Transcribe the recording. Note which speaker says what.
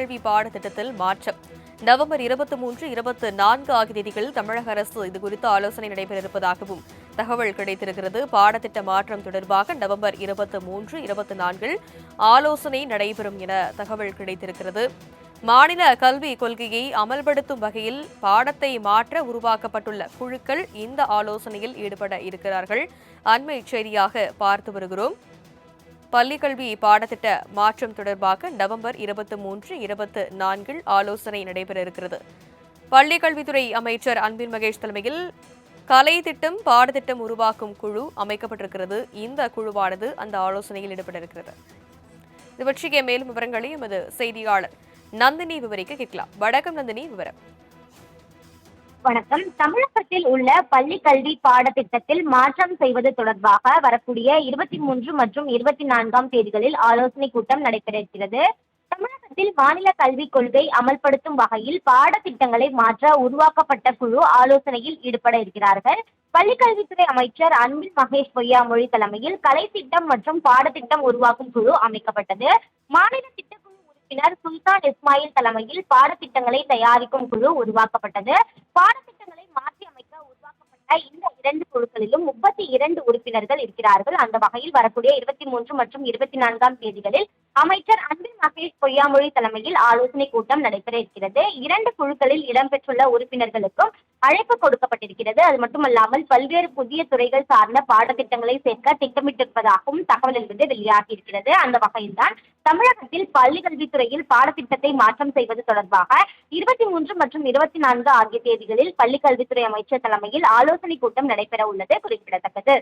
Speaker 1: கல்வி பாடத்திட்டத்தில் மாற்றம். நவம்பர் இருபத்தி மூன்று இருபத்தி நான்கு ஆகிய தேதிகளில் தமிழக அரசு இதுகுறித்து ஆலோசனை நடைபெற இருப்பதாகவும் தகவல் கிடைத்திருக்கிறது. பாடத்திட்ட மாற்றம் தொடர்பாக நவம்பர் இருபத்தி மூன்று இருபத்தி நான்கில் ஆலோசனை நடைபெறும் என தகவல் கிடைத்திருக்கிறது. மாநில கல்வி கொள்கையை அமல்படுத்தும் வகையில் பாடத்தை மாற்ற உருவாக்கப்பட்டுள்ள குழுக்கள் இந்த ஆலோசனையில் ஈடுபட இருக்கிறார்கள். அண்மை செய்தியாக பார்த்து வருகிறோம். பள்ளிக்கல்வி பாடத்திட்ட மாற்றம் தொடர்பாக நவம்பர் இருபத்தி மூன்று இருபத்தி நான்கில் ஆலோசனை நடைபெற இருக்கிறது. பள்ளிக்கல்வித்துறை அமைச்சர் அன்பில் மகேஷ் தலைமையில் கலை திட்டம் பாடத்திட்டம் உருவாக்கும் குழு அமைக்கப்பட்டிருக்கிறது. இந்த குழுவானது அந்த ஆலோசனையில் ஈடுபட இருக்கிறது. இது பற்றிய மேலும் விவரங்களை எமது செய்தியாளர் நந்தினி விவரிக்க கேட்கலாம். வடக்கம் நந்தினி விவரம்.
Speaker 2: வணக்கம். தமிழகத்தில் உள்ள பள்ளி கல்வி பாடத்திட்டத்தில் மாற்றம் செய்வது தொடர்பாக வரக்கூடிய இருபத்தி மூன்று மற்றும் இருபத்தி நான்காம் தேதிகளில் ஆலோசனை கூட்டம் நடைபெற இருக்கிறது தமிழகத்தில் மாநில கல்விக் கொள்கை அமல்படுத்தும் வகையில் பாடத்திட்டங்களை மாற்ற உருவாக்கப்பட்ட குழு ஆலோசனையில் ஈடுபட இருக்கிறார்கள். பள்ளிக்கல்வித்துறை அமைச்சர் அன்பில் மகேஷ் பொய்யாமொழி தலைமையில் கலை திட்டம் மற்றும் பாடத்திட்டம் உருவாக்கும் குழு அமைக்கப்பட்டது. மாநில திட்டக்குழு உறுப்பினர் சுல்தான் இஸ்மாயில் தலைமையில் பாடத்திட்டங்களை தயாரிக்கும் குழு உருவாக்கப்பட்டது. பாடத்திட்டங்களை மாற்றி அமைக்க உருவாக்கப்பட்ட இந்த இரண்டு குழுக்களிலும் முப்பத்தி இரண்டு உறுப்பினர்கள் இருக்கிறார்கள். அந்த வகையில் வரக்கூடிய இருபத்தி மூன்று மற்றும் இருபத்தி நான்காம் தேதிகளில் அமைச்சர் அன்பில் மகேஷ் பொய்யாமொழி தலைமையில் ஆலோசனை கூட்டம் நடைபெற இருக்கிறது. இரண்டு குழுக்களில் இடம்பெற்றுள்ள உறுப்பினர்களுக்கும் அழைப்பு கொடுக்கப்பட்டிருக்கிறது. அது மட்டுமல்லாமல் பல்வேறு புதிய துறைகள் சார்ந்த பாடத்திட்டங்களை சேர்க்க திட்டமிட்டிருப்பதாகவும் தகவல் என்பது வெளியாகி இருக்கிறது அந்த வகையில்தான் தமிழகத்தில் பள்ளி கல்வித்துறையில் பாடத்திட்டத்தை மாற்றம் செய்வது தொடர்பாக இருபத்தி மூன்று மற்றும் இருபத்தி நான்கு ஆகிய தேதிகளில் பள்ளி கல்வித்துறை அமைச்சர் தலைமையில் ஆலோசனை கூட்டம் நடைபெற உள்ளது குறிப்பிடத்தக்கது.